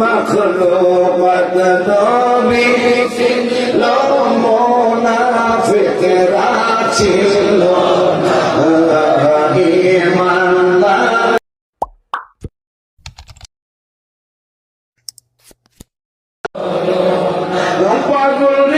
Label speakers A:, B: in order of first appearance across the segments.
A: মাখলো নবী ছিল মোনাফিকরা ছিল পাগলি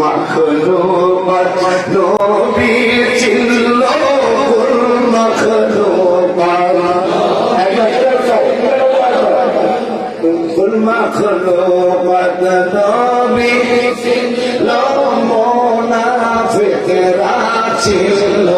A: মাখলো নবী ছিল কুল মাখলো কুল মাখলো নবী ছিল মোনাফিকরা ছিল।